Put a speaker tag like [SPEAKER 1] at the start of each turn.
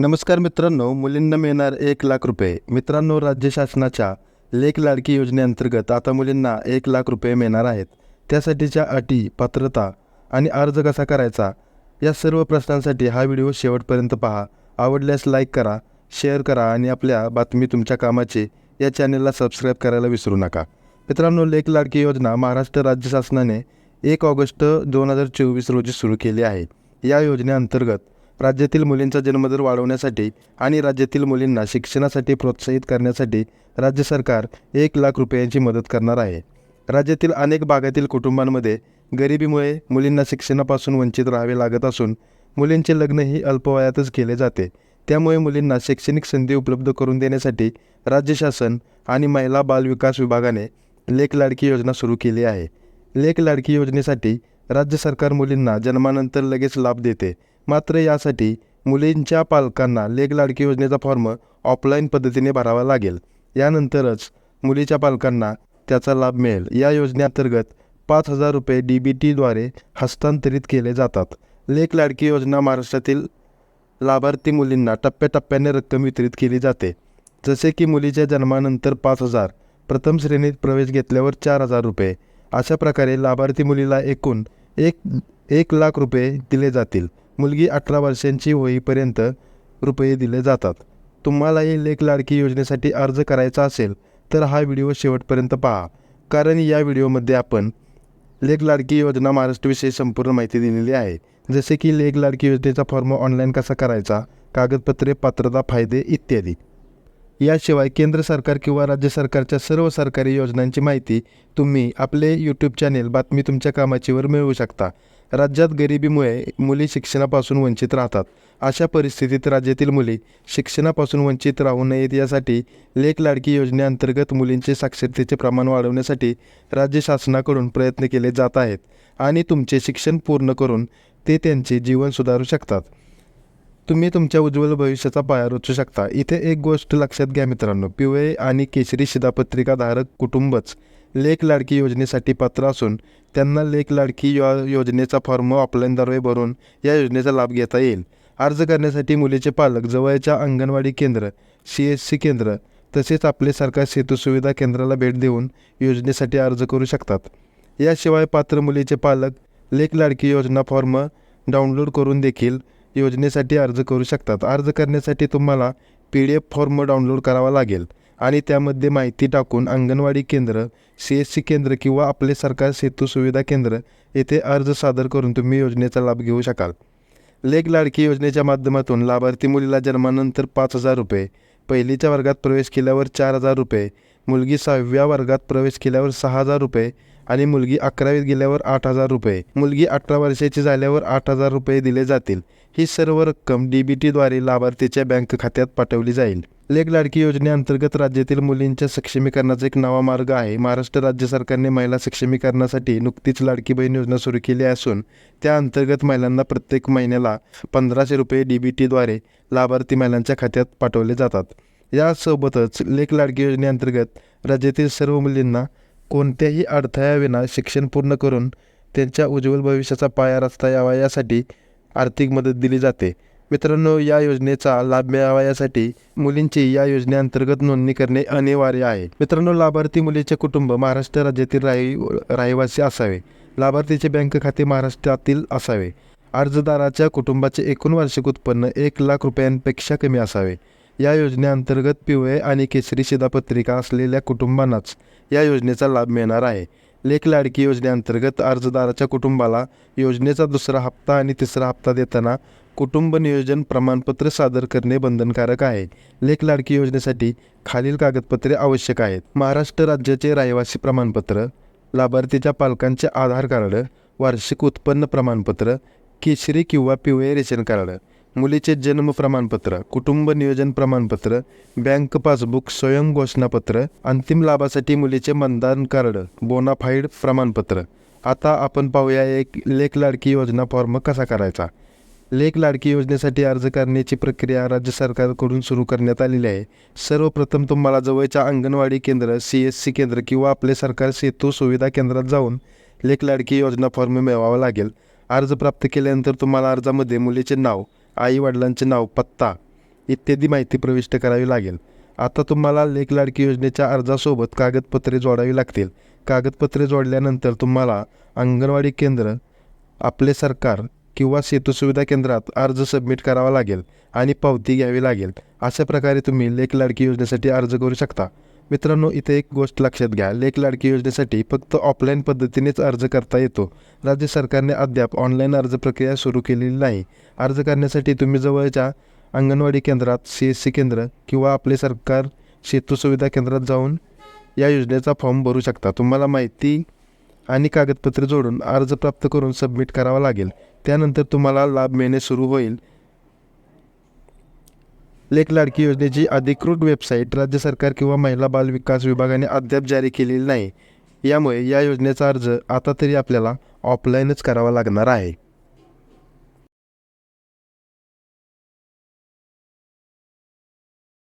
[SPEAKER 1] नमस्कार मित्रांनो मुलींना मिळणार एक लाख रुपये. मित्रांनो राज्य शासनाच्या लेख लाडकी योजनेअंतर्गत आता मुलींना एक लाख रुपये मिळणार आहेत. त्यासाठीच्या अटी पात्रता आणि अर्ज कसा करायचा या सर्व प्रश्नांसाठी हा व्हिडिओ शेवटपर्यंत पहा. आवडल्यास लाईक करा शेअर करा आणि आपल्या बातमी तुमच्या कामाचे या चॅनलला सबस्क्राईब करायला विसरू नका. मित्रांनो लेख लाडकी योजना महाराष्ट्र राज्य शासनाने एक ऑगस्ट दोन हजार चोवीस रोजी सुरू केली आहे. या योजनेअंतर्गत राज्यातील मुलींचा जन्मदर वाढवण्यासाठी आणि राज्यातील मुलींना शिक्षणासाठी प्रोत्साहित करण्यासाठी राज्य सरकार एक लाख रुपयांची मदत करणार आहे. राज्यातील अनेक भागातील कुटुंबांमध्ये गरिबीमुळे मुलींना शिक्षणापासून वंचित राहावे लागत असून मुलींचे लग्नही अल्पवयातच केले जाते. त्यामुळे मुलींना शैक्षणिक संधी उपलब्ध करून देण्यासाठी राज्य शासन आणि महिला बाल विकास विभागाने लेख लाडकी योजना सुरू केली आहे. लेख लाडकी योजनेसाठी राज्य सरकार मुलींना जन्मानंतर लगेच लाभ देते मात्र यासाठी मुलींच्या पालकांना लेख लाडकी योजनेचा फॉर्म ऑफलाईन पद्धतीने भरावा लागेल. यानंतरच मुलीच्या पालकांना त्याचा लाभ मिळेल. या योजनेअंतर्गत पाच हजार रुपये डी बी टीद्वारे हस्तांतरित केले जातात. लेख लाडकी योजना महाराष्ट्रातील लाभार्थी मुलींना टप्प्याटप्प्याने रक्कम वितरित केली जाते. जसे की मुलीच्या जन्मानंतर पाच हजार प्रथम श्रेणीत प्रवेश घेतल्यावर चार हजार रुपये अशा प्रकारे लाभार्थी मुलीला एकूण एक एक लाख रुपये दिले जातील. मुलगी अठरा वर्षांची होईपर्यंत रुपये दिले जातात. तुम्हालाही लेख लाडकी योजनेसाठी अर्ज करायचा असेल तर हा व्हिडिओ शेवटपर्यंत पहा. कारण या व्हिडिओमध्ये आपण लेख लाडकी योजना महाराष्ट्रविषयी संपूर्ण माहिती दिलेली आहे. जसे की लेख लाडकी योजनेचा फॉर्म ऑनलाईन कसा करायचा कागदपत्रे पात्रता फायदे इत्यादी. याशिवाय केंद्र सरकार किंवा राज्य सरकारच्या सर्व सरकारी योजनांची माहिती तुम्ही आपले यूट्यूब चॅनेल बातमी तुमच्या कामाचीवर मिळवू शकता. राज्यात गरिबीमुळे मुली शिक्षणापासून वंचित राहतात. अशा परिस्थितीत राज्यातील मुली शिक्षणापासून वंचित राहू नयेत यासाठी लेख लाडकी योजनेअंतर्गत मुलींचे साक्षरतेचे प्रमाण वाढवण्यासाठी राज्य शासनाकडून प्रयत्न केले जात आहेत आणि तुमचे शिक्षण पूर्ण करून ते त्यांचे जीवन सुधारू शकतात. तुम्ही तुमच्या उज्ज्वल भविष्याचा पाया रचू शकता. इथे एक गोष्ट लक्षात घ्या मित्रांनो. पिवळे आणि केशरी शिधापत्रिकाधारक कुटुंबच लेख लाडकी योजनेसाठी पात्र असून त्यांना लेख लाडकी यो योजनेचा फॉर्म ऑफलाईनद्वारे भरून या योजनेचा लाभ घेता येईल. अर्ज करण्यासाठी मुलीचे पालक जवळच्या अंगणवाडी केंद्र सी एस सी केंद्र तसेच आपले सरकार सेतू सुविधा केंद्राला भेट देऊन योजनेसाठी अर्ज करू शकतात. याशिवाय पात्र मुलीचे पालक लेख लाडकी योजना फॉर्म डाउनलोड करून देखील योजनेसाठी अर्ज करू शकतात. अर्ज करण्यासाठी तुम्हाला P D F form download करावा लागेल. आणि त्यामध्ये माहिती टाकून अंगणवाडी केंद्र सी एस सी केंद्र किंवा आपले सरकार सेतू सुविधा केंद्र येथे अर्ज सादर करून तुम्ही योजनेचा लाभ घेऊ शकाल. लेख लाडकी योजनेच्या माध्यमातून लाभार्थी मुलीला जन्मानंतर पाच हजार रुपये पहिलीच्या वर्गात प्रवेश केल्यावर चार हजार रुपये मुलगी सहाव्या वर्गात प्रवेश केल्यावर सहा हजार रुपये आणि मुलगी अकरावीत गेल्यावर आठ हजार रुपये मुलगी अठरा वर्षाची झाल्यावर आठ हजार रुपये दिले जातील. ही सर्व रक्कम डी बी टीद्वारे लाभार्थीच्या बँक खात्यात पाठवली जाईल. लेक लाडकी योजनेअंतर्गत राज्यातील मुलींच्या सक्षमीकरणाचा एक नवा मार्ग आहे. महाराष्ट्र राज्य सरकारने महिला सक्षमीकरणासाठी नुकतीच लाडकी बहीण योजना सुरू केली असून त्या अंतर्गत महिलांना प्रत्येक महिन्याला पंधराशे रुपये डी बी टीद्वारे लाभार्थी महिलांच्या खात्यात पाठवले जातात. यासोबतच लेक लाडकी योजनेअंतर्गत राज्यातील सर्व मुलींना कोणत्याही अडथळ्याविना शिक्षण पूर्ण करून त्यांच्या उज्ज्वल भविष्याचा पाया रचता यावा यासाठी आर्थिक मदत दिली जाते. मित्रांनो या योजनेचा लाभ मिळावयासाठी मुलींची या योजनेअंतर्गत नोंदणी करणे अनिवार्य आहे. मित्रांनो लाभार्थी मुलीचे कुटुंब महाराष्ट्र राज्यातील राही रहिवासी असावे. लाभार्थीचे बँक खाते महाराष्ट्रातील असावे. अर्जदाराच्या कुटुंबाचे एकूण वार्षिक उत्पन्न एक लाख रुपयांपेक्षा कमी असावे. या योजनेअंतर्गत पिवळे आणि केसरी शिधापत्रिका असलेल्या कुटुंबांनाच या योजनेचा लाभ मिळणार आहे. लेख लाडकी योजनेअंतर्गत अर्जदाराच्या कुटुंबाला योजनेचा दुसरा हप्ता आणि तिसरा हप्ता देताना कुटुंब नियोजन प्रमाणपत्र सादर करणे बंधनकारक आहे. लेख लाडकी योजनेसाठी खालील कागदपत्रे आवश्यक आहेत. महाराष्ट्र राज्याचे रहिवासी प्रमाणपत्र लाभार्थीच्या पालकांचे आधार कार्ड वार्षिक उत्पन्न प्रमाणपत्र केशरी किंवा पिवळे रेशन कार्ड मुलीचे जन्म प्रमाणपत्र कुटुंब नियोजन प्रमाणपत्र बँक पासबुक स्वयं घोषणापत्र अंतिम लाभासाठी मुलीचे मतदान कार्ड बोनाफाईड प्रमाणपत्र. आता आपण पाहूया एक लेख लाडकी योजना फॉर्म कसा करायचा? लेख लाडकी योजनेसाठी अर्ज करण्याची प्रक्रिया राज्य सरकारकडून सुरू करण्यात आलेली आहे. सर्वप्रथम तुम्हाला जवळच्या अंगणवाडी केंद्र सी एस सी केंद्र किंवा आपले सरकार सेतू सुविधा केंद्रात जाऊन लेख लाडकी योजना फॉर्म मिळवावा लागेल. अर्ज प्राप्त केल्यानंतर तुम्हाला अर्जामध्ये मुलीचे नाव आई वडिलांचे नाव पत्ता इत्यादी माहिती प्रविष्ट करावी लागेल. आता तुम्हाला लेख लाडकी योजनेच्या अर्जासोबत कागदपत्रे जोडावी लागतील. कागदपत्रे जोडल्यानंतर तुम्हाला अंगणवाडी केंद्र आपले सरकार किंवा सेतू सुविधा केंद्रात अर्ज सबमिट करावा लागेल आणि पावती घ्यावी लागेल अशा प्रकारे तुम्ही लेख लाडकी योजनेसाठी अर्ज करू शकता. मित्रांनो इथे एक गोष्ट लक्षात घ्या. लेख लाडकी योजनेसाठी फक्त ऑफलाईन पद्धतीनेच अर्ज करता येतो. राज्य सरकारने अद्याप ऑनलाईन अर्ज प्रक्रिया सुरू केलेली नाही. अर्ज करण्यासाठी तुम्ही जवळच्या अंगणवाडी केंद्रात सी एस सी केंद्र किंवा आपले सरकार सेतू सुविधा केंद्रात जाऊन या योजनेचा फॉर्म भरू शकता. तुम्हाला माहिती आणि कागदपत्रे जोडून अर्ज प्राप्त करून सबमिट करावा लागेल. त्यानंतर तुम्हाला लाभ मिळणे सुरू होईल. लेख लाडकी योजनेची अधिकृत वेबसाईट राज्य सरकार किंवा महिला बाल विकास विभागाने अद्याप जारी केलेली नाही. यामुळे या योजनेचा अर्ज आता तरी आपल्याला ऑफलाईनच करावा लागणार आहे.